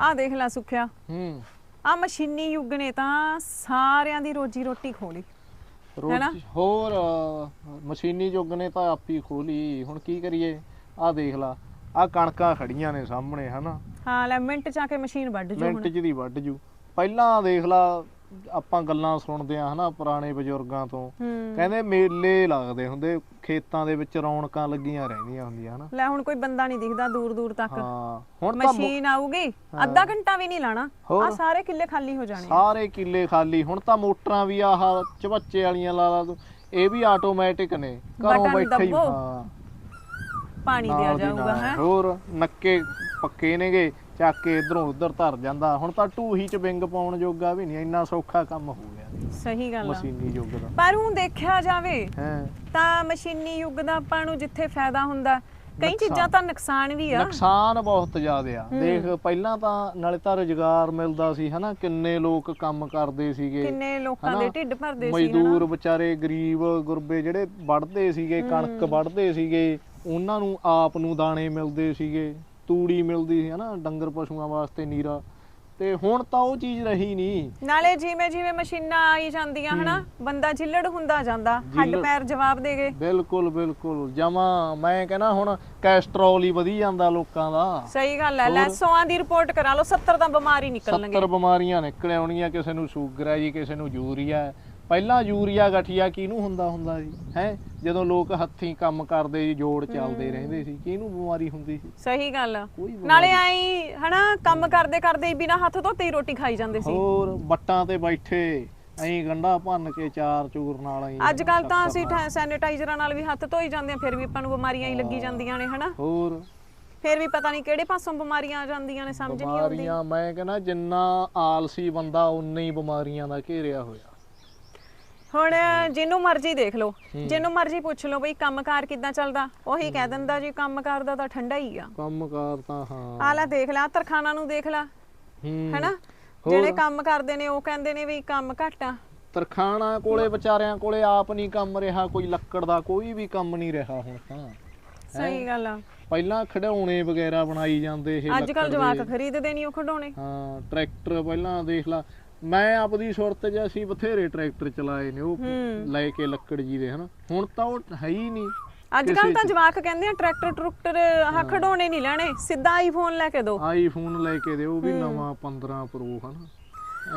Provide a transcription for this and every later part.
ਆਹ ਦੇਖ ਲੈ ਸੁਖਿਆ। ਹੂੰ। ਆ ਮਸ਼ੀਨੀ ਯੁੱਗ ਨੇ ਤਾਂ ਸਾਰਿਆਂ ਦੀ ਰੋਜੀ ਰੋਟੀ ਖੋਲੀ ਹੈਨਾ? ਰੋਜ਼ ਹੋਰ ਅਹ, ਮਸ਼ੀਨੀ ਯੁੱਗ ਨੇ ਤਾਂ ਆਪੀ ਖੋਲੀ ਹੁਣ ਕੀ ਕਰੀਏ? ਆਹ ਦੇਖ ਲਾ ਆਹ ਕਣਕਾਂ ਖੜੀਆਂ ਨੇ ਸਾਹਮਣੇ ਹਨਾ? ਹਾਂ ਲੈ ਮਿੰਟ ਚ ਆ ਕੇ ਮਸ਼ੀਨ ਵੱਢ ਜੂ ਮਿੰਟ ਹੁਣ ਚ ਦੀ ਵੱਢ ਜੂ। ਪਹਿਲਾਂ ਦੇਖ ਲਾ ਆਪਾਂ ਗੱਲਾਂ ਸੁਣਦੇ ਆ ਹਨਾ ਪੁਰਾਣੇ ਬਜ਼ੁਰਗਾਂ ਤੋਂ। ਹੂੰ। ਕਹਿੰਦੇ ਮੇਲੇ ਲੱਗਦੇ ਹੁੰਦੇ ਖੇਤਾਂ ਦੇ ਵਿੱਚ ਰੌਣਕਾਂ ਲੱਗੀਆਂ ਰਹਿੰਦੀਆਂ ਹੁੰਦੀਆਂ ਹਨਾ। ਲੈ ਹੁਣ ਕੋਈ ਬੰਦਾ ਨਹੀਂ ਦਿਖਦਾ ਦੂਰ ਦੂਰ ਤੱਕ। ਹਾਂ ਹੁਣ ਤਾਂ ਮਸ਼ੀਨ ਆਊਗੀ ਅੱਧਾ ਘੰਟਾ ਵੀ ਨਹੀਂ ਲਾਣਾ? ਆ ਸਾਰੇ ਕਿੱਲੇ ਖਾਲੀ ਹੋ ਜਾਣੇ ਆ। ਸਾਰੇ ਕਿੱਲੇ ਖਾਲੀ ਹੁਣ ਤਾਂ ਮੋਟਰਾਂ ਵੀ ਆਹ ਚਵੱਚੇ ਵਾਲੀਆਂ ਲਾ ਲਾ ਤੂੰ ਇਹ ਵੀ ਆਟੋਮੈਟਿਕ ਨੇ ਘਰੋਂ ਬੈਠੇ ਹੀ ਹਾਂ। ਪਾਣੀ ਦੀ ਜਾਊਗਾ ਨਾਲ। ਹੈ। ਹੋਰ ਨੱਕੇ ਪੱਕੇ ਨੇਗੇ ਚੱਕ ਕੇ ਇਧਰੋਂ ਉਧਰ ਧਰ ਜਾਂਦਾ। ਹੁਣ ਤਾਂ ਢੂਹੀ ਚ ਵਿੰਗ ਪਾਉਣ ਜੋਗਾ ਵੀ ਨਹੀਂ ਇੰਨਾ ਸੌਖਾ ਕੰਮ ਹੋ ਗਿਆ। ਸਹੀ ਗੱਲ ਆ। ਮਸ਼ੀਨੀ ਯੁੱਗ ਦਾ। ਪਰ ਹੁਣ ਦੇਖਿਆ ਜਾਵੇ ਹੈ। ਤਾਂ ਮਸ਼ੀਨੀ ਯੁੱਗ ਦਾ ਆਪਾਂ ਨੂੰ ਜਿੱਥੇ ਫਾਇਦਾ ਹੁੰਦਾ ਕਈ ਨੁਕਸਾਨ। ਚੀਜ਼ਾਂ ਤਾਂ ਨੁਕਸਾਨ ਵੀ ਆ। ਨੁਕਸਾਨ ਬਹੁਤ ਜ਼ਿਆਦਾ ਆ। ਦੇਖ ਪਹਿਲਾਂ ਤਾਂ ਨਾਲੇ ਤਾਂ ਰੁਜ਼ਗਾਰ ਮਿਲਦਾ ਸੀ ਹਨਾ? ਕਿੰਨੇ ਲੋਕ ਕੰਮ ਕਰਦੇ ਸੀਗੇ। ਕਿੰਨੇ ਲੋਕਾਂ ਹਨਾ? ਦੇ ਢਿੱਡ ਭਰਦੇ ਸੀ ਮਜ਼ਦੂਰ ਵਿਚਾਰੇ ਗਰੀਬ ਗੁਰਬੇ ਜਿਹੜੇ ਵੱਢਦੇ ਸੀਗੇ ਕਣਕ ਵੱਢਦੇ ਸੀਗੇ ਉਹਨਾਂ ਨੂੰ ਆਪ ਨੂੰ ਦਾਣੇ ਮਿਲਦੇ ਸੀਗੇ। ਤੂੜੀ ਮਿਲਦੀ ਸੀ ਹਨਾ ਡੰਗਰ ਪਸ਼ੂਆਂ ਵਾਸਤੇ ਨੀਰਾ। ਤੇ ਹੁਣ ਤਾਂ ਉਹ ਚੀਜ਼ ਰਹੀ ਨਹੀਂ। ਨਾਲੇ ਜਿਵੇਂ ਜਿਵੇਂ ਮਸ਼ੀਨਾਂ ਆਈ ਜਾਂਦੀਆਂ ਹਨਾ ਬੰਦਾ ਜਿੱਲੜ ਹੁੰਦਾ ਜਾਂਦਾ ਹੱਡ ਪੈਰ ਜਵਾਬ ਦੇ ਗਏ ਬਿਲਕੁਲ ਬਿਲਕੁਲ। ਜਮਾ ਮੈਂ ਕਹਿੰਦਾ ਹੁਣ ਕੈਸਟਰੋਲ ਹੀ ਵਧੀ ਜਾਂਦਾ ਲੋਕਾਂ ਦਾ। ਸਹੀ ਗੱਲ ਹੈ ਲੈ 100 ਦੀ ਰਿਪੋਰਟ ਕਰਾ ਲਓ 70 ਤਾਂ ਬਿਮਾਰੀ ਨਿਕਲਣਗੇ। 70 ਬਿਮਾਰੀਆਂ ਨਿਕਲ ਆਉਣੀਆਂ ਕਿਸੇ ਨੂੰ ਸ਼ੂਗਰ ਹੈ ਜੀ ਕਿਸੇ ਨੂੰ ਯੂਰੀਆ ਹੈ। ਪਹਿਲਾਂ ਯੂਰੀਆ ਗਠੀਆ ਕਿਹਨੂੰ ਹੁੰਦਾ ਹੁੰਦਾ ਸੀ? ਹੈ? ਜਦੋਂ ਲੋਕ ਹੱਥੀਂ ਕੰਮ ਕਰਦੇ ਸੀ ਜੋੜ ਚੱਲਦੇ ਰਹਿੰਦੇ ਸੀ ਕਿਹਨੂੰ ਬਿਮਾਰੀ ਹੁੰਦੀ ਸੀ? ਸਹੀ ਗੱਲ। ਆ। ਕੋਈ ਬਿਮਾਰੀ ਨਾਲੇ ਆਈ ਹਨਾ ਕੰਮ ਕਰਦੇ ਕਰਦੇ ਹੀ ਬਿਨਾ ਹੱਥ ਧੋਤੇ ਹੀ ਰੋਟੀ ਖਾਈ ਜਾਂਦੇ ਸੀ। ਹੋਰ ਬੱਟਾਂ ਤੇ ਬੈਠੇ ਐਂ ਗੰਢਾ ਭੰਨ ਕੇ ਚਾਰ ਚੂਰ ਨਾਲ ਐਂ ਅੱਜ ਕੱਲ ਤਾਂ ਅਸੀਂ ਸੈਨੀਟਾਈਜ਼ਰਾਂ ਨਾਲ ਵੀ ਹੱਥ ਧੋਈ ਜਾਂਦੇ ਆ ਫਿਰ ਵੀ ਆਪਾਂ ਨੂੰ ਬਿਮਾਰੀਆਂ ਹੀ ਲੱਗੀ ਜਾਂਦੀਆਂ ਨੇ ਹਨਾ? ਹੋਰ? ਫਿਰ ਵੀ ਪਤਾ ਨਹੀਂ ਕਿਹੜੇ ਪਾਸੋਂ ਬਿਮਾਰੀਆਂ ਆ ਜਾਂਦੀਆਂ ਨੇ ਸਮਝ ਨਹੀਂ ਆਉਂਦੀ। ਬਿਮਾਰੀਆਂ ਮੈਂ ਕਹਿੰਦਾ ਜਿੰਨਾ ਆਲਸੀ ਬੰਦਾ ਉਨਾ ਹੀ ਬਿਮਾਰੀਆਂ ਦਾ ਘੇਰਿਆ ਹੋਇਆ। ਹੁਣ ਜਿਹਨੂੰ ਮਰਜ਼ੀ ਦੇਖ ਲਓ ਜਿਹਨੂੰ ਮਰਜ਼ੀ ਪੁੱਛ ਲਓ ਬਈ ਕੰਮਕਾਰ ਕਿੱਦਾਂ ਚੱਲਦਾ ਉਹੀ ਕਹਿ ਦਿੰਦਾ ਜੀ ਕੰਮਕਾਰ ਦਾ ਤਾਂ ਠੰਡਾ ਹੀ ਆ। ਕੰਮਕਾਰ ਤਾਂ ਹਾਂ। ਆ ਲੈ ਦੇਖ ਲੈ ਤਰਖਾਨਾਂ ਨੂੰ ਦੇਖ ਲੈ ਹੈਨਾ? ਜਿਹੜੇ ਕੰਮ ਕਰਦੇ ਨੇ ਉਹ ਕਹਿੰਦੇ ਨੇ ਵੀ ਕੰਮ ਘੱਟ ਆ। ਤਰਖਾਣਾ ਕੋਲੇ ਵਿਚਾਰਿਆਂ ਕੋਲੇ ਆਪ ਨਹੀਂ ਕੰਮ ਰਿਹਾ ਕੋਈ ਲੱਕੜ ਦਾ ਕੋਈ ਵੀ ਕੰਮ ਨਹੀਂ ਰਿਹਾ ਹੁਣ ਤਾਂ। ਸਹੀ ਗੱਲ ਆ। ਪਹਿਲਾਂ ਖਿਡੌਣੇ ਵਗੈਰਾ ਬਣਾਈ ਜਾਂਦੇ ਇਹ ਅੱਜ ਕੱਲ ਜਵਾਕ ਖਰੀਦਦੇ ਨਹੀਂ ਉਹ ਖਡਾਉਣੇ ਹਾਂ ਟਰੈਕਟਰ ਪਹਿਲਾਂ ਦੇਖ ਲਾ ਮੈਂ ਆਪਦੀ ਸੁਰਤ 'ਚ ਅਸੀਂ ਬਥੇਰੇ ਟਰੈਕਟਰ ਚਲਾਏ ਨੇ ਉਹ ਲੈ ਕੇ ਲੱਕੜ ਜੀ ਦੇ ਹਨਾ। ਹੁਣ ਤਾਂ ਉਹ ਹੈ ਹੀ ਨਹੀਂ ਅੱਜ ਕੱਲ ਤਾਂ ਜਵਾਕ ਕਹਿੰਦੇ ਆ ਟਰੈਕਟਰ ਟਰੁਕਟਰ ਆਹ ਖਡਾਉਣੇ ਨਹੀਂ ਲੈਣੇ ਸਿੱਧਾ ਆਈਫੋਨ ਲੈ ਕੇ ਦਿਓ। ਆਈਫੋਨ ਲੈ ਕੇ ਦਿਓ ਉਹ ਵੀ ਨਵਾਂ 15 ਪ੍ਰੋ ਹਨਾ।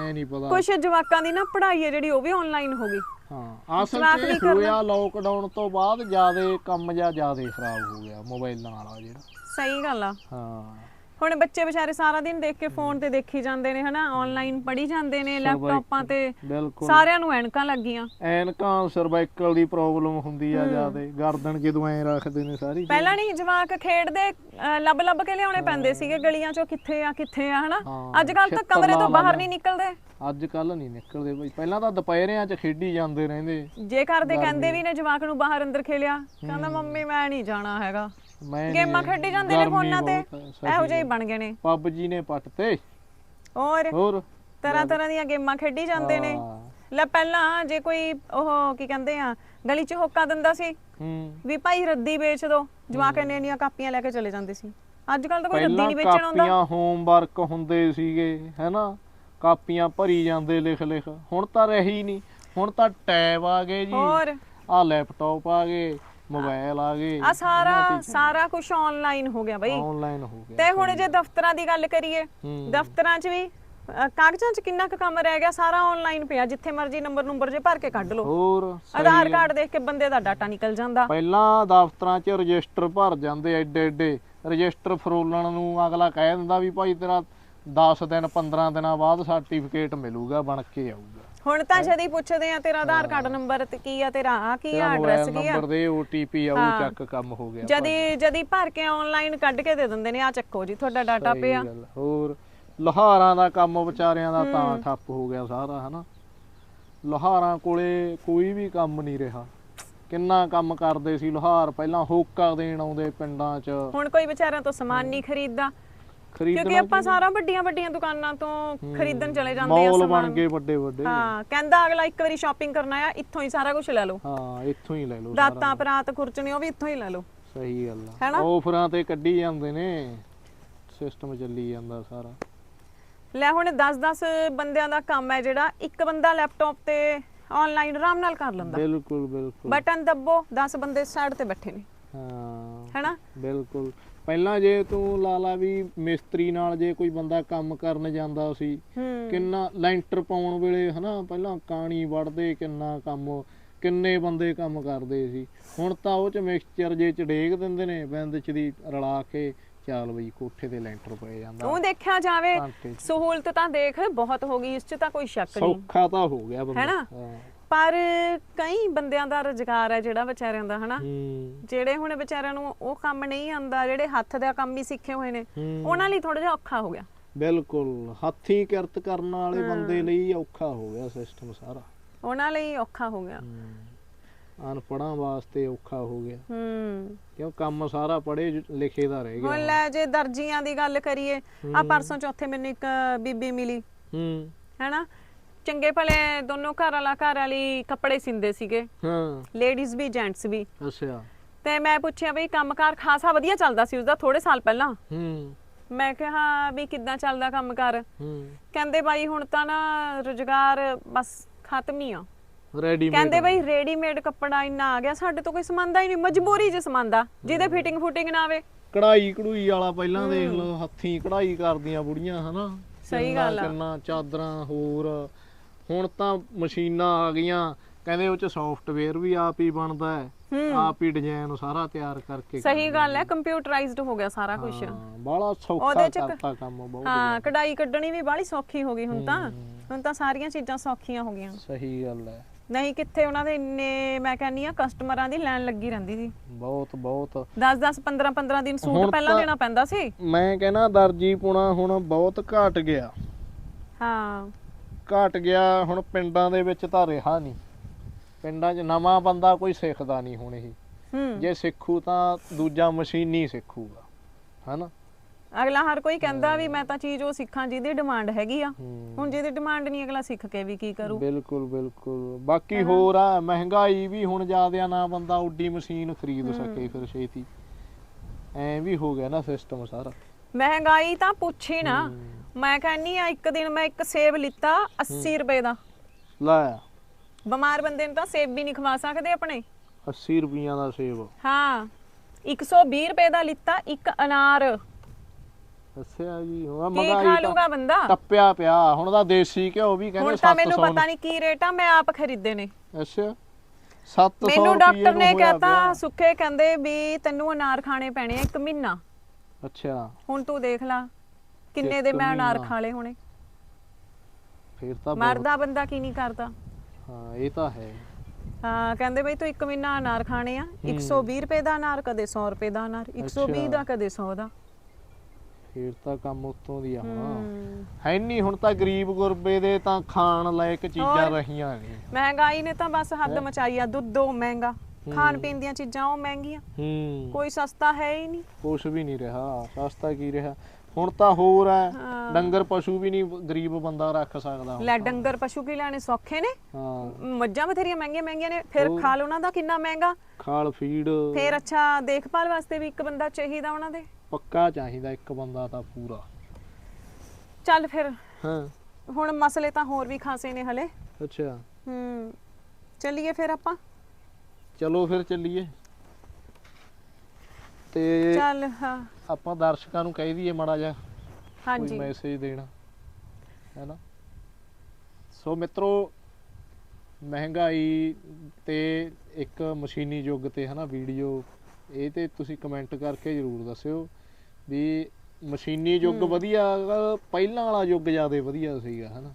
ਐ ਨਹੀਂ ਪਤਾ। ਕੁਝ ਜਵਾਕਾਂ ਦੀ ਨਾ ਪੜ੍ਹਾਈ ਹੈ ਜਿਹੜੀ ਉਹ ਵੀ ਆਨਲਾਈਨ ਹੋ ਗਈ। ਹਾਂ ਅਸਲ ਜਵਾਕ 'ਚ ਵੀ ਇਹ ਹੋਇਆ ਲੋਕਡਾਊਨ ਤੋਂ ਬਾਅਦ ਜਿਆਦੇ ਕੰਮ ਜਾਂ ਜਿਆਦੇ ਖਰਾਬ ਹੋ ਗਿਆ ਮੋਬਾਈਲਾਂ ਵਾਲਾ ਜਿਹੜਾ। ਸਹੀ ਗੱਲ ਆ। ਹਾਂ। ਹੁਣ ਬੱਚੇ ਵਿਚਾਰੇ ਸਾਰਾ ਦਿਨ ਦੇਖ ਕੇ ਫੋਨ ਤੇ ਦੇਖੀ ਜਾਂਦੇ ਨੇ ਹਨਾ? ਆਨਲਾਈਨ ਪੜ੍ਹੀ ਜਾਂਦੇ ਨੇ ਲੈਪਟਾਪਾਂ ਤੇ। ਬਿਲਕੁਲ। ਸਾਰਿਆਂ ਨੂੰ ਐਨਕਾਂ ਲੱਗੀਆਂ। ਐਨਕਾਂ ਸਰਵਾਈਕਲ ਦੀ ਪ੍ਰੋਬਲਮ ਹੁੰਦੀ ਆ ਜਿਆਦੇ। ਗਰਦਨ ਜਦੋਂ ਐ ਰੱਖਦੇ ਨੇ ਸਾਰੀ ਪਹਿਲਾਂ ਨਹੀਂ ਜਵਾਕ ਖੇਡਦੇ ਲੱਭ ਲੱਭ ਕੇ ਲਿਆਉਣੇ ਪੈਂਦੇ ਸੀਗੇ ਗਲੀਆਂ ਚੋਂ ਕਿੱਥੇ ਆ ਕਿੱਥੇ ਆ ਹਨਾ? ਅੱਜ ਕੱਲ ਤਾਂ ਕਮਰੇ ਤੋਂ ਬਾਹਰ। ਨਹੀਂ ਨਿਕਲਦੇ। ਅੱਜ ਕੱਲ ਨਹੀਂ ਨਿਕਲਦੇ ਬਈ। ਪਹਿਲਾਂ ਤਾਂ ਦੁਪਹਿਰਿਆਂ 'ਚ ਖੇਡੀ ਜਾਂਦੇ ਰਹਿੰਦੇ। ਜੇ ਕਰਦੇ ਕਹਿੰਦੇ ਵੀ ਨੇ ਜਵਾਕ ਨੂੰ ਬਾਹਰ ਅੰਦਰ ਖੇਲਿਆ ਕਹਿੰਦਾ ਮੰਮੀ ਮੈਂ ਨਹੀਂ ਜਾਣਾ ਹੈਗਾ। ਮੈਂ ਗੇਮਾਂ ਖੇਡੀ ਜਾਂਦੇ ਨੇ ਫੋਨਾਂ ਤੇ? ਇਹੋ ਜਿਹੇ ਹੀ ਬਣ ਗਏ ਨੇ। ਪਬਜੀ ਨੇ ਪੱਟ ਤੇ। ਹੋਰ? ਹੋਰ? ਤਰ੍ਹਾਂ ਤਰ੍ਹਾਂ ਦੀਆਂ ਗੇਮਾਂ ਖੇਡੀ ਜਾਂਦੇ ਨੇ। ਹਾਂ, ਲੈ ਪਹਿਲਾਂ ਜੇ ਕੋਈ ਉਹ ਕੀ ਕਹਿੰਦੇ ਆ ਗਲੀ 'ਚ ਹੋਕਾ ਦਿੰਦਾ ਸੀ। ਹੂੰ। ਵੀ ਭਾਈ ਰੱਦੀ ਵੇਚ ਦੋ ਜਵਾਕ ਇੰਨੀਆਂ ਇੰਨੀਆਂ ਕਾਪੀਆਂ ਲੈ ਕੇ ਚਲੇ ਜਾਂਦੇ ਸੀ। ਅੱਜ ਕੱਲ ਤਾਂ ਕੋਈ ਰੱਦੀ ਪਹਿਲਾਂ ਨਹੀਂ ਵੇਚਣ ਆਉਂਦਾ। ਕਾਪੀਆਂ ਹੋਮਵਰਕ ਹੁੰਦੇ ਸੀਗੇ ਹੈਨਾ? ਕਾਪੀਆਂ ਭਰੀ ਜਾਂਦੇ ਲਿਖ ਲਿਖ ਹੁਣ ਤਾਂ ਰਹੀ ਨਹੀਂ ਹੁਣ ਤਾਂ ਟੈਬ ਆ ਗਏ ਜੀ। ਹੋਰ? ਆ ਲੈਪਟਾਪ ਆ ਗਏ। ਮੋਬਾਈਲ ਆ ਗਏ। ਆ ਸਾਰਾ ਸਾਰਾ ਕੁਝ ਆਨਲਾਈਨ ਹੋ ਗਿਆ ਬਈ। ਆਨਲਾਈਨ ਹੋ ਗਿਆ ਤੇ ਹੁਣ ਜੇ ਦਫ਼ਤਰਾਂ ਦੀ ਗੱਲ ਕਰੀਏ। ਦਫ਼ਤਰਾਂ 'ਚ ਵੀ ਕਾਗਜ਼ਾਂ 'ਚ ਕਿੰਨਾ ਕੁ ਕੰਮ ਰਹਿ ਗਿਆ? ਸਾਰਾ ਆਨਲਾਈਨ ਪਿਆ। ਜਿੱਥੇ ਮਰਜ਼ੀ ਨੰਬਰ ਨੰਬਰ ਜੇ ਭਰ ਕੇ ਕੱਢ ਲਓ। ਹੋਰ ਆਧਾਰ ਕਾਰਡ ਦੇਖ ਕੇ ਬੰਦੇ ਦਾ ਡਾਟਾ ਨਿਕਲ ਜਾਂਦਾ। ਪਹਿਲਾਂ ਦਫ਼ਤਰਾਂ 'ਚ ਰਜਿਸਟਰ ਭਰ ਜਾਂਦੇ ਐਡੇ ਐਡੇ ਰਜਿਸਟਰ ਫਰੋਲਣ ਨੂੰ ਅਗਲਾ ਕਹਿ ਦਿੰਦਾ ਵੀ ਭਾਈ ਤੇਰਾ 10 ਦਿਨ 15 ਦਿਨਾਂ ਬਾਅਦ ਸਰਟੀਫਿਕੇਟ ਮਿਲੂਗਾ ਬਣ ਕੇ ਆਊਗਾ। ਹੁਣ ਤਾਂ ਜਦ ਹੀ ਪੁੱਛਦੇ ਆ ਤੇਰਾ ਆਧਾਰ ਕਾਰਡ ਨੰਬਰ ਤੇ ਕੀ ਆ ਤੇਰਾ ਆ ਕੀ ਆ ਐਡਰੈਸ ਕੀ ਆ? ਨੰਬਰ ਦੇ OTP ਆਊ ਚੱਕ ਕੰਮ ਹੋ ਗਿਆ ਜਦੀ ਜਦੀ ਭਰ ਕੇ ਆਨਲਾਈਨ ਕੱਢ ਕੇ ਦੇ ਦਿੰਦੇ ਨੇ ਆ ਚੱਕੋ ਜੀ ਤੁਹਾਡਾ ਡਾਟਾ ਸਹੀ ਪਿਆ। ਗੱਲ। ਹੋਰ ਲੋਹਾਰਾਂ ਦਾ ਕੰਮ ਵਿਚਾਰਿਆਂ ਦਾ ਤਾਂ ਠੱਪ ਹੋ ਗਿਆ ਸਾਰਾ ਹਨਾ? ਲੋਹਾਰਾਂ ਕੋਲੇ ਕੋਈ ਵੀ ਕੰਮ ਨਹੀਂ ਰਿਹਾ। ਕਿੰਨਾ ਕੰਮ ਕਰਦੇ ਸੀ ਲੋਹਾਰ ਪਹਿਲਾਂ ਹੋਕਾ ਦੇਣ ਆਉਂਦੇ ਪਿੰਡਾਂ 'ਚ। ਹੁਣ ਕੋਈ ਵਿਚਾਰਿਆਂ ਤੋਂ ਸਮਾਨ ਨਹੀਂ ਖਰੀਦਦਾ। ਕਿਉਂਕਿ ਆਪਾਂ ਸਾਰਾ ਵੱਡੀਆਂ ਵੱਡੀਆਂ ਦੁਕਾਨਾਂ ਤੋਂ ਖਰੀਦਣ ਚਲੇ ਜਾਂਦੇ ਆ ਮੌਲ ਬਣ ਗਏ ਵੱਡੇ ਵੱਡੇ। ਹਾਂ ਕਹਿੰਦਾ ਅਗਲਾ ਇੱਕ ਵਾਰੀ ਸ਼ਾਪਿੰਗ ਕਰਨ ਆਇਆ ਇੱਥੋਂ ਹੀ ਸਾਰਾ ਕੁਝ ਲੈ ਲਓ। ਹਾਂ ਇੱਥੋਂ ਹੀ ਲੈ ਲਓ ਦਾਤਾਂ ਪਰਾਤ ਖੁਰਚਣੇ ਉਹ ਵੀ ਇੱਥੋਂ ਹੀ ਲੈ ਲਓ। ਸਹੀ ਗੱਲ? ਆ। ਆਫਰਾਂ ਤੇ ਕੱਢੀ ਜਾਂਦੇ ਨੇ। ਸਿਸਟਮ ਚੱਲੀ ਜਾਂਦਾ ਸਾਰਾ। ਲੈ ਹੁਣ 10-10 ਬੰਦਿਆਂ ਦਾ ਕੰਮ ਹੈ ਜਿਹੜਾ ਇੱਕ ਬੰਦਾ ਲੈਪਟਾਪ ਤੇ ਆਨਲਾਈਨ ਆਰਾਮ ਨਾਲ ਕਰ ਲੈਂਦਾ। ਬਿਲਕੁਲ ਬਿਲਕੁਲ। ਬਟਨ ਦੱਬੋ 10 ਬੰਦੇ ਸਾਈਡ ਤੇ ਬੈਠੇ ਨੇ। ਹਾਂ ਹੈਨਾ? ਬਿਲਕੁਲ। ਪਹਿਲਾਂ ਜੇ ਤੂੰ ਲਾ ਲਾ ਵੀ ਮਿਸਤਰੀ ਨਾਲ ਜੇ ਕੋਈ ਬੰਦਾ ਕੰਮ ਕਰਨ ਜਾਂਦਾ ਸੀ ਕਿੰਨਾ ਲੈਂਟਰ ਪਾਉਣ ਵੇਲੇ ਹਨਾ ਪਹਿਲਾਂ ਕਾਣੀ ਵੜਦੇ ਕਿੰਨਾ ਕੰਮ ਕਿੰਨੇ ਬੰਦੇ ਕੰਮ ਕਰਦੇ ਸੀ। ਹੁਣ ਤਾਂ ਉਹ ਚ ਮਿਕਸਚਰ ਜੇ ਚ ਡੇਗ ਦਿੰਦੇ ਨੇ ਬਿੰਦ ਚ ਦੀ ਰਲਾ ਕੇ ਚੱਲ ਬਈ ਕੋਠੇ ਤੇ ਲੈਂਟਰ ਪਏ ਜਾਂਦਾ। ਉਹ ਦੇਖਿਆ ਜਾਵੇ। ਸਹੂਲਤ ਤਾਂ ਦੇਖ ਬਹੁਤ ਹੋ ਗਈ ਇਸ 'ਚ ਤਾਂ ਕੋਈ ਸ਼ੱਕ ਨਹੀਂ। ਸੌਖਾ ਤਾਂ ਹੋ ਗਿਆ ਬੰਦਾ। ਹੈਨਾ? ਪਰ ਕਈ ਬੰਦਿਆਂ ਦਾ ਰੁਜ਼ਗਾਰ ਹੈ ਜਿਹੜਾ ਵਿਚਾਰਿਆਂ ਦਾ ਹਨਾ? ਹੂੰ। ਜਿਹੜੇ ਹੁਣ ਵਿਚਾਰਿਆਂ ਨੂੰ ਉਹ ਕੰਮ ਨਹੀਂ ਆਉਂਦਾ ਜਿਹੜੇ ਹੱਥ ਦਾ ਕੰਮ ਹੀ ਸਿੱਖੇ ਹੋਏ ਨੇ ਹੂੰ। ਉਹਨਾਂ ਲਈ ਥੋੜਾ ਜਿਹਾ ਔਖਾ ਹੋ ਗਿਆ। ਬਿਲਕੁਲ। ਹੱਥੀਂ ਕਿਰਤ ਕਰਨ ਵਾਲੇ ਬੰਦੇ ਲਈ ਔਖਾ ਹੋ ਗਿਆ ਸਿਸਟਮ ਸਾਰਾ। ਉਹਨਾਂ ਲਈ ਔਖਾ ਹੋ ਗਿਆ। ਅਨਪੜਾਂ ਵਾਸਤੇ ਔਖਾ ਹੋ ਗਿਆ। ਹੂੰ। ਕਿਉਂ? ਕੰਮ ਸਾਰਾ ਪੜ੍ਹੇ ਲਿਖੇ ਦਾ ਰਹਿ ਹੁਣ ਗਿਆ ਲੈ ਜੇ ਦਰਜੀਆਂ ਦੀ ਗੱਲ ਕਰੀਏ ਆ ਪਰਸੋਂ ਚੌਥੇ ਮੈਨੂੰ ਇੱਕ ਬੀਬੀ ਮਿਲੀ। ਹੂੰ। ਹੈਨਾ? ਚੰਗੇ ਭਲੇ ਦੋਨੋਂ ਘਰ ਵਾਲਾ ਘਰ ਵਾਲੀ ਕੱਪੜੇ ਸਿੰਦੇ ਸੀਗੇ। ਹਾਂ। ਲੇਡੀਜ਼ ਵੀ ਜੈਂਟਸ ਵੀ। ਅੱਛਾ। ਤੇ ਮੈਂ ਪੁੱਛਿਆ ਬਈ ਕੰਮਕਾਰ ਖਾਸਾ ਵਧੀਆ ਚੱਲਦਾ ਸੀ ਉਸਦਾ ਥੋੜੇ ਸਾਲ ਪਹਿਲਾਂ। ਹੂੰ। ਮੈਂ ਕਿਹਾ ਵੀ ਕਿੱਦਾਂ ਚੱਲਦਾ ਕੰਮਕਾਰ। ਹੂੰ। ਕਹਿੰਦੇ ਬਾਈ ਹੁਣ ਤਾਂ ਨਾ ਰੁਜ਼ਗਾਰ ਬਸ ਖਤਮ ਹੀ ਆ। ਰੈਡੀਮੇਡ ਕਹਿੰਦੇ ਬਈ ਰੈਡੀਮੇਡ ਕੱਪੜਾ ਇੰਨਾ ਆ ਗਿਆ ਸਾਡੇ ਤੋਂ ਕੋਈ ਸਮਾਂਦਾ ਹੀ ਨਹੀਂ ਮਜਬੂਰੀ 'ਚ ਸਮਾਂਦਾ ਜਿਹਦੇ ਫਿਟਿੰਗ ਫੁਟਿੰਗ ਨਾ ਆਵੇ। ਕਢਾਈ ਕਢੂਈ ਵਾਲਾ ਪਹਿਲਾਂ ਦੇਖ ਲਓ ਹੱਥੀਂ ਕਢਾਈ ਕਰਦੀਆਂ ਬੁੜੀਆਂ ਹਨਾ। ਸਹੀ ਗੱਲ ਆ। ਕਿੰਨਾ ਚਾਦਰਾਂ ਹੋਰ। ਹੁਣ ਤਾਂ ਮਸ਼ੀਨਾਂ ਆ ਗਈਆਂ ਕਹਿੰਦੇ ਉਹ ਚ ਸੌਫਟਵੇਅਰ ਵੀ ਆਪ ਹੀ ਬਣਦਾ ਹੈ। ਆਪ ਹੀ ਡਿਜ਼ਾਈਨ ਸਾਰਾ ਤਿਆਰ ਕਰਕੇ ਸਹੀ ਗੱਲ ਹੈ ਕੰਪਿਊਟਰਾਈਜ਼ਡ ਹੋ ਗਿਆ ਸਾਰਾ ਕੁਝ ਬਾਲਾ ਸੌਖਾ ਕਰਤਾ ਕੰਮ ਬਹੁਤ ਹਾਂ ਕਢਾਈ ਕੱਢਣੀ ਵੀ ਬਾਹਲੀ ਸੌਖੀ ਹੋ ਗਈ ਹੁਣ ਤਾਂ। ਹੁਣ ਤਾਂ ਸਾਰੀਆਂ ਚੀਜ਼ਾਂ ਸੌਖੀਆਂ ਹੋ ਗਈਆਂ। ਸਹੀ ਗੱਲ ਹੈ। ਨਹੀਂ ਕਿੱਥੇ ਉਹਨਾਂ ਦੇ ਇੰਨੇ ਮੈਂ ਕਹਿੰਨੀ ਆ ਕਸਟਮਰਾਂ ਦੀ ਲਾਈਨ ਲੱਗੀ ਰਹਿੰਦੀ ਸੀ। ਬਹੁਤ ਬਹੁਤ। 10 10 15 15 ਦਿਨ ਸੂਟ ਪਹਿਲਾਂ ਦੇਣਾ ਪੈਂਦਾ ਸੀ। ਮੈਂ ਕਹਿੰਦਾ ਦਰਜੀ ਪੁਣਾ ਹੁਣ ਬਹੁਤ ਘਟ ਗਿਆ। ਹਾਂ। ਘਟ ਗਿਆ ਹੁਣ ਪਿੰਡਾਂ ਦੇ ਵਿੱਚ ਤਾਂ ਰਿਹਾ ਨਹੀਂ। ਪਿੰਡਾਂ 'ਚ ਨਵਾਂ ਬੰਦਾ ਕੋਈ ਸਿੱਖਦਾ ਨਹੀਂ ਹੁਣ ਇਹ। ਹੂੰ। ਜੇ ਸਿੱਖੂ ਤਾਂ ਦੂਜਾ ਮਸ਼ੀਨੀ ਸਿੱਖੂਗਾ ਹਨਾ? ਅਗਲਾ ਹਰ ਕੋਈ ਕਹਿੰਦਾ ਵੀ ਮੈਂ ਤਾਂ ਚੀਜ਼ ਉਹ ਸਿੱਖਾਂ ਜਿਹਦੀ ਡਿਮਾਂਡ ਹੈਗੀ ਆ। ਹੂੰ। ਹੁਣ ਜਿਹਦੀ ਡਿਮਾਂਡ ਨਹੀਂ ਅਗਲਾ ਸਿੱਖ ਕੇ ਵੀ ਕੀ ਕਰੂ? ਬਿਲਕੁਲ ਬਿਲਕੁਲ। ਬਾਕੀ ਹੋਰ ਆ ਮਹਿੰਗਾਈ ਵੀ ਹੁਣ ਜ਼ਿਆਦਾ ਨਾ ਬੰਦਾ ਉੱਡੀ ਮਸ਼ੀਨ ਖਰੀਦ ਸਕੇ ਫਿਰ ਛੇਤੀ। ਐ ਵੀ ਹੋ ਗਿਆ ਨਾ ਸਿਸਟਮ ਸਾਰਾ। ਮਹਿੰਗਾਈ ਤਾਂ ਪੁੱਛੀ ਨਾ। ਮੈਂ ਕਹਿੰਨੀ ਆ ਇੱਕ ਦਿਨ ਮੈਂ ਇੱਕ ਸੇਬ ਲਿੱਤਾ 80 ਰੁਪਏ ਦਾ। ਲੈ। ਬਿਮਾਰ ਬੰਦੇ ਨੂੰ ਤਾਂ ਸੇਬ ਵੀ ਨਹੀਂ ਖਵਾ ਸਕਦੇ ਆਪਣੇ। 80 ਰੁਪਈਆਂ ਦਾ ਸੇਬ। ਹਾਂ 120 ਰੁਪਏ ਦਾ ਲਿੱਤਾ ਇੱਕ ਅਨਾਰ। ਅੱਛਾ ਜੀ ਉਹ ਕੀ ਖਾ ਲੂਗਾ ਬੰਦਾ? ਟੱਪਿਆ ਪਿਆ ਹੁਣ ਤਾਂ ਦੇਸੀ ਘਿਓ ਵੀ ਕਹਿੰਦੇ ਹੁਣ ਤਾਂ 700 ਮੈਨੂੰ ਪਤਾ ਨਹੀਂ ਕੀ ਰੇਟ ਆ ਮੈਂ ਆਪ ਖਰੀਦੇ ਨੇ। ਅੱਛਾ 700 ਮੈਨੂੰ ਡਾਕਟਰ ਨੂੰ ਕਹਤਾ। ਸੁੱਕੇ ਕਹਿੰਦੇ ਵੀ ਤੈਨੂੰ ਅਨਾਰ ਖਾਣੇ ਪੈਣੇ ਆ ਇੱਕ ਮਹੀਨਾ। ਅੱਛਾ। ਹੁਣ ਤੂੰ ਦੇਖ ਲੈ। ਕਿੰਨੇ ਦੇ ਮੈਂ ਅਨਾਰ ਮਹੀਨਾ। ਖਾ ਲਏ ਹੋਣੇ? ਫਿਰ ਤਾਂ ਮਰਦਾ ਬੰਦਾ ਕੀ ਨਹੀਂ ਕਰਦਾ। ਹਾਂ ਇਹ ਤਾਂ ਹੈ। ਹਾਂ ਕਹਿੰਦੇ ਬਈ ਤੂੰ ਇੱਕ ਮਹੀਨਾ ਅਨਾਰ ਖਾਣੇ ਆ। 120 ਰੁਪਏ ਦਾ ਅਨਾਰ ਕਦੇ 100 ਰੁਪਏ ਦਾ ਅਨਾਰ 120 ਅੱਛਾ। ਦਾ ਕਦੇ 100 ਦਾ। ਫਿਰ ਤਾਂ ਕੰਮ ਉੱਤੋਂ ਦੀ ਆ ਹਮ, ਹੈ। ਨਹੀਂ ਹੁਣ ਤਾਂ ਗਰੀਬ ਗੁਰਬੇ ਦੇ ਤਾਂ ਖਾਣ ਲਾਇਕ ਚੀਜ਼ਾਂ। ਰਹੀਆਂ ਨੇ। ਮਹਿੰਗਾਈ ਨੇ ਤਾਂ ਬਸ ਹੱਦ ਮਚਾਈ ਆ ਦੁੱਧ ਮਹਿੰਗਾ। ਖਾਣ ਪੀਣ ਦੀਆਂ ਚੀਜ਼ਾਂ ਉਹ ਮਹਿੰਗੀਆਂ। ਹੂੰ। ਕੋਈ ਸਸਤਾ ਹੈ ਹੀ ਨਹੀਂ। ਕੁਛ ਵੀ ਨਹੀਂ ਰਿਹਾ। ਸਸਤਾ ਕੀ ਰਿਹਾ? ਹੁਣ ਤਾਂ ਹੋਰ ਹੈ ਹਾਂ। ਡੰਗਰ ਪਸ਼ੂ ਵੀ ਨਹੀਂ ਗਰੀਬ ਬੰਦਾ ਰੱਖ ਸਕਦਾ ਹੁਣ। ਲੈ ਡੰਗਰ ਪਸ਼ੂ ਕੀ ਲੈਣੇ ਸੌਖੇ ਨੇ? ਹਾਂ। ਮੱਝਾਂ ਬਥੇਰੀਆਂ ਮਹਿੰਗੀਆਂ ਮਹਿੰਗੀਆਂ ਨੇ ਫਿਰ ਹੋਰ। ਖਾਲ ਉਹਨਾਂ ਦਾ ਕਿੰਨਾ ਮਹਿੰਗਾ? ਖਾਲ ਫੀਡ। ਫਿਰ ਅੱਛਾ ਦੇਖਭਾਲ ਵਾਸਤੇ ਵੀ ਇੱਕ ਬੰਦਾ ਚਾਹੀਦਾ ਉਹਨਾਂ ਦੇ? ਪੱਕਾ ਚਾਹੀਦਾ ਇੱਕ ਬੰਦਾ ਤਾਂ ਪੂਰਾ। ਚੱਲ ਫਿਰ। ਹਾਂ। ਹੁਣ ਮਸਲੇ ਤਾਂ ਹੋਰ ਵੀ ਖਾਸੇ ਨੇ ਹਲੇ। ਅੱਛਾ। ਹੂੰ ਚੱਲੀਏ ਫਿਰ ਆਪਾਂ? ਚਲੋ ਫਿਰ ਚੱਲੀਏ। ਤੇ ਚੱਲ ਹਾਂ। ਆਪਾਂ ਦਰਸ਼ਕਾਂ ਨੂੰ ਕਹਿ ਦਈਏ ਮਾੜਾ ਜਿਹਾ ਕੋਈ ਹਾਂਜੀ ਮੈਸੇਜ ਦੇਣਾ ਹੈਨਾ ਸੋ ਮਿੱਤਰੋ ਮਹਿੰਗਾਈ ਤੇ ਇੱਕ ਮਸ਼ੀਨੀ ਯੁੱਗ ਤੇ ਹਨਾ ਵੀਡੀਓ ਇਹ ਤੇ ਤੁਸੀਂ ਕਮੈਂਟ ਕਰਕੇ ਜਰੂਰ ਦੱਸਿਓ ਵੀ ਮਸ਼ੀਨੀ ਯੁੱਗ ਵਧੀਆ ਗਾ, ਪਹਿਲਾਂ ਵਾਲਾ ਯੁੱਗ ਜ਼ਿਆਦਾ ਵਧੀਆ ਸੀਗਾ ਹਨਾ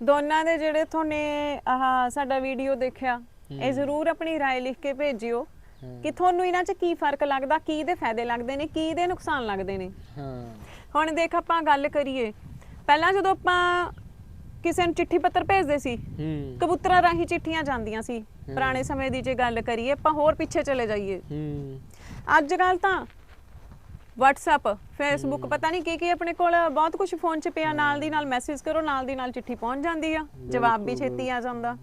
ਦੋਨਾਂ ਦੇ ਜਿਹੜੇ ਤੁਹਾਨੇ ਆਹ ਸਾਡਾ ਵੀਡੀਓ ਦੇਖਿਆ ਇਹ ਜ਼ਰੂਰ ਆਪਣੀ رائے ਲਿਖ ਕੇ ਭੇਜਿਓ ਹਾਂ। ਕਿ ਤੁਹਾਨੂੰ ਇਹਨਾਂ 'ਚ ਕੀ ਫ਼ਰਕ ਲੱਗਦਾ ਕੀ ਦੇ ਫਾਇਦੇ ਲੱਗਦੇ ਨੇ ਕੀ ਦੇ ਨੁਕਸਾਨ ਲੱਗਦੇ ਨੇ? ਹਾਂ। ਹੁਣ ਦੇਖ ਆਪਾਂ ਗੱਲ ਕਰੀਏ। ਪਹਿਲਾਂ ਜਦੋਂ ਆਪਾਂ ਕਿਸੇ ਨੂੰ ਚਿੱਠੀ ਪੱਤਰ ਭੇਜਦੇ ਸੀ ਹੂੰ। ਕਬੂਤਰਾਂ ਰਾਹੀਂ ਚਿੱਠੀਆਂ ਜਾਂਦੀਆਂ ਸੀ ਪੁਰਾਣੇ ਸਮੇਂ ਦੀ ਜੇ ਗੱਲ ਕਰੀਏ ਆਪਾਂ ਹੋਰ ਪਿੱਛੇ ਚਲੇ ਜਾਈਏ। ਹੂੰ। ਅੱਜ ਕੱਲ ਤਾਂ WhatsApp Facebook ਪਤਾ ਨਹੀਂ ਕੀ ਕੀ ਆਪਣੇ ਕੋਲ ਬਹੁਤ ਕੁਝ ਫੋਨ 'ਚ ਪਿਆ ਨਾਲ ਦੀ ਨਾਲ ਮੈਸੇਜ ਕਰੋ ਨਾਲ ਦੀ ਨਾਲ ਚਿੱਠੀ ਪਹੁੰਚ ਜਾਂਦੀ ਆ। ਜਵਾਬ ਵੀ ਛੇਤੀ ਆ ਜਾਂਦਾ।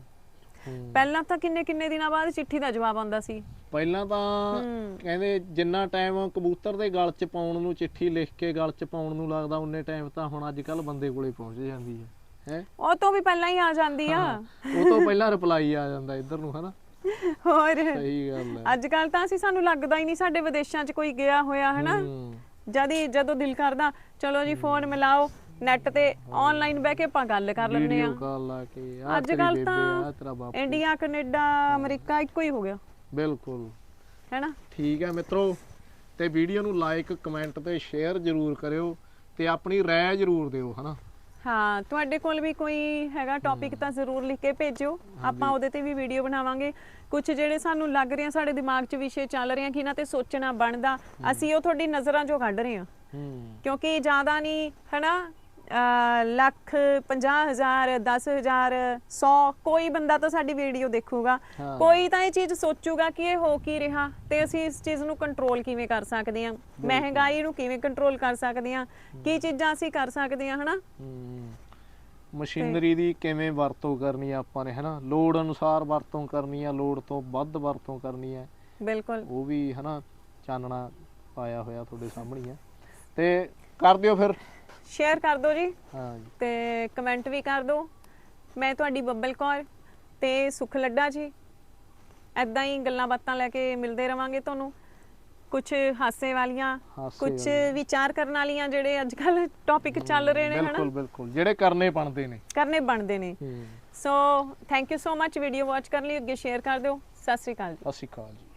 ਪਹਿਲਾਂ ਤਾਂ ਕਿੰਨੇ ਕਿੰਨੇ ਦਿਨਾਂ ਬਾਅਦ ਚਿੱਠੀ ਦਾ ਜਵਾਬ ਆਉਂਦਾ ਸੀ? ਪਹਿਲਾਂ ਤਾਂ ਕਹਿੰਦੇ ਜਿੰਨਾ ਟਾਈਮ ਕਬੂਤਰ ਦੇ ਗਲ 'ਚ ਪਾਉਣ ਨੂੰ ਚਿੱਠੀ ਲਿਖ ਕੇ ਗਲ 'ਚ ਪਾਉਣ ਨੂੰ ਲੱਗਦਾ ਉਨੇ ਟਾਈਮ ਤਾਂ ਹੁਣ ਅੱਜ ਕੱਲ ਬੰਦੇ ਕੋਲੇ ਪਹੁੰਚ ਜਾਂਦੀ ਹੈ। ਹੈ? ਉਹ ਤੋਂ ਵੀ ਪਹਿਲਾਂ ਹੀ ਆ ਜਾਂਦੀ ਆ। ਉਹ ਤੋਂ ਪਹਿਲਾਂ ਰਿਪਲਾਈ ਆ ਜਾਂਦਾ ਇੱਧਰ ਨੂੰ ਹਨਾ? ਹੋਰ। ਸਹੀ ਗੱਲ ਹੈ। ਅੱਜ ਕੱਲ ਤਾਂ ਅਸੀਂ ਸਾਨੂੰ ਲੱਗਦਾ ਹੀ ਨਹੀਂ ਸਾਡੇ ਵਿਦੇਸ਼ਾਂ 'ਚ ਕੋਈ ਗਿਆ ਹੋਇਆ ਹਨਾ? ਜਦ ਹੀ ਜਦੋਂ ਦਿਲ ਕਰਦਾ ਚਲੋ ਜੀ ਫੋਨ ਮਿਲਾਓ ਨੈਟ ਤੇ ਆਨਲਾਈਨ ਬਹਿ ਕੇ ਆਪਾਂ ਗੱਲ ਕਰ ਲੈਂਦੇ ਆ ਵੀਡੀਓ ਕਾਲ ਲਾ ਕੇ ਆ ਅੱਜ ਕੱਲ ਤਾਂ ਆ ਤੇਰਾ ਬਾਪ ਇੰਡੀਆ ਕੈਨੇਡਾ ਅਮਰੀਕਾ ਇੱਕੋ ਹੀ ਹੋ ਗਿਆ। ਬਿਲਕੁਲ। ਹੈਨਾ? ਠੀਕ ਹੈ ਮਿੱਤਰੋ ਤੇ ਵੀਡੀਓ ਨੂੰ ਲਾਈਕ ਕਮੈਂਟ ਤੇ ਸ਼ੇਅਰ ਜ਼ਰੂਰ ਕਰਿਓ ਤੇ ਆਪਣੀ ਰਾਏ ਜ਼ਰੂਰ ਦਿਓ ਹਨਾ? ਹਾਂ ਤੁਹਾਡੇ ਕੋਲ ਵੀ ਕੋਈ ਹੈਗਾ ਟੌਪਿਕ ਤਾਂ ਜ਼ਰੂਰ ਲਿਖ ਕੇ ਭੇਜਿਓ। ਆਪਾਂ ਉਹਦੇ ਤੇ ਵੀ ਵੀਡੀਓ ਬਣਾਵਾਂਗੇ। ਕੁਝ ਜਿਹੜੇ ਸਾਨੂੰ ਲੱਗ ਰਹੇ ਆ ਸਾਡੇ ਦਿਮਾਗ 'ਚ ਵਿਸ਼ੇ ਚੱਲ ਰਹੇ ਆ ਕਿ ਇਹਨਾਂ ਤੇ ਸੋਚਣਾ ਬਣਦਾ ਅਸੀਂ ਉਹ ਤੁਹਾਡੀ ਨਜ਼ਰਾਂ 'ਚੋਂ ਕੱਢ ਰਹੇ ਆ। ਹੂੰ। ਕਿਉਂਕਿ ਜ਼ਿਆਦਾ ਨਹੀਂ ਹਨਾ? ਲੱਖ 50000 10000 100 ਕੋਈ ਬੰਦਾ ਤਾਂ ਸਾਡੀ ਵੀਡੀਓ ਦੇਖੂਗਾ। ਕੋਈ ਤਾਂ ਇਹ ਚੀਜ਼ ਸੋਚੂਗਾ ਕਿ ਇਹ ਹੋ ਕੀ ਰਿਹਾ ਤੇ ਅਸੀਂ ਇਸ ਚੀਜ਼ ਨੂੰ ਕੰਟਰੋਲ ਕਿਵੇਂ ਕਰ ਸਕਦੇ ਹਾਂ? ਮਹਿੰਗਾਈ ਨੂੰ ਕਿਵੇਂ ਕੰਟਰੋਲ ਕਰ ਸਕਦੇ ਹਾਂ? ਕੀ ਚੀਜ਼ਾਂ ਅਸੀਂ ਕਰ ਸਕਦੇ ਹਾਂ ਹਨਾ? ਮਸ਼ੀਨਰੀ ਦੀ ਕਿਵੇਂ ਵਰਤੋਂ ਕਰਨੀ ਆ ਆਪਾਂ ਨੇ ਹਨਾ? ਲੋੜ ਅਨੁਸਾਰ ਵਰਤੋਂ ਕਰਨੀ ਆ ਲੋੜ ਤੋਂ ਵੱਧ ਵਰਤੋਂ ਕਰਨੀ ਆ। ਬਿਲਕੁਲ। ਉਹ ਵੀ ਹਨਾ? ਚਾਨਣਾ ਪਾਇਆ ਹੋਇਆ ਤੁਹਾਡੇ ਸਾਹਮਣੇ ਆ। ਤੇ ਕਰ ਦਿਓ ਫਿਰ। ਸ਼ੇਅਰ ਕਰ ਦਿਓ ਜੀ। ਹਾਂ ਜੀ। ਤੇ ਕਮੈਂਟ ਵੀ ਕਰ ਦਿਓ ਮੈਂ ਤੁਹਾਡੀ ਬੱਬਲ ਕੌਰ ਤੇ ਸੁਖ ਲੱਡਾ ਜੀ। ਐਦਾਂ ਹੀ ਗੱਲਾਂ ਬਾਤਾਂ ਲੈ ਕੇ ਮਿਲਦੇ ਰਵਾਂਗੇ ਤੁਹਾਨੂੰ। ਕੁਝ ਹਾਸੇ ਵਾਲੀਆਂ ਹਾਸੇ ਕੁਝ ਵਾਲੀਆਂ। ਵਿਚਾਰ ਕਰਨ ਵਾਲੀਆਂ ਜਿਹੜੇ ਅੱਜ ਕੱਲ ਟੌਪਿਕ ਚੱਲ ਰਹੇ ਨੇ ਬਿਲਕੁਲ ਹਨਾ? ਬਿਲਕੁਲ ਜਿਹੜੇ ਕਰਨੇ ਬਣਦੇ ਨੇ। ਕਰਨੇ ਬਣਦੇ ਨੇ। ਹੂੰ। So thank you so much video watch ਕਰਨ ਲਈ ਅੱਗੇ ਸ਼ੇਅਰ ਕਰ ਦਿਓ। ਸਤਿ ਸ੍ਰੀ ਅਕਾਲ ਜੀ। ਸਤਿ ਸ਼੍ਰੀ ਅਕਾਲ ਜੀ।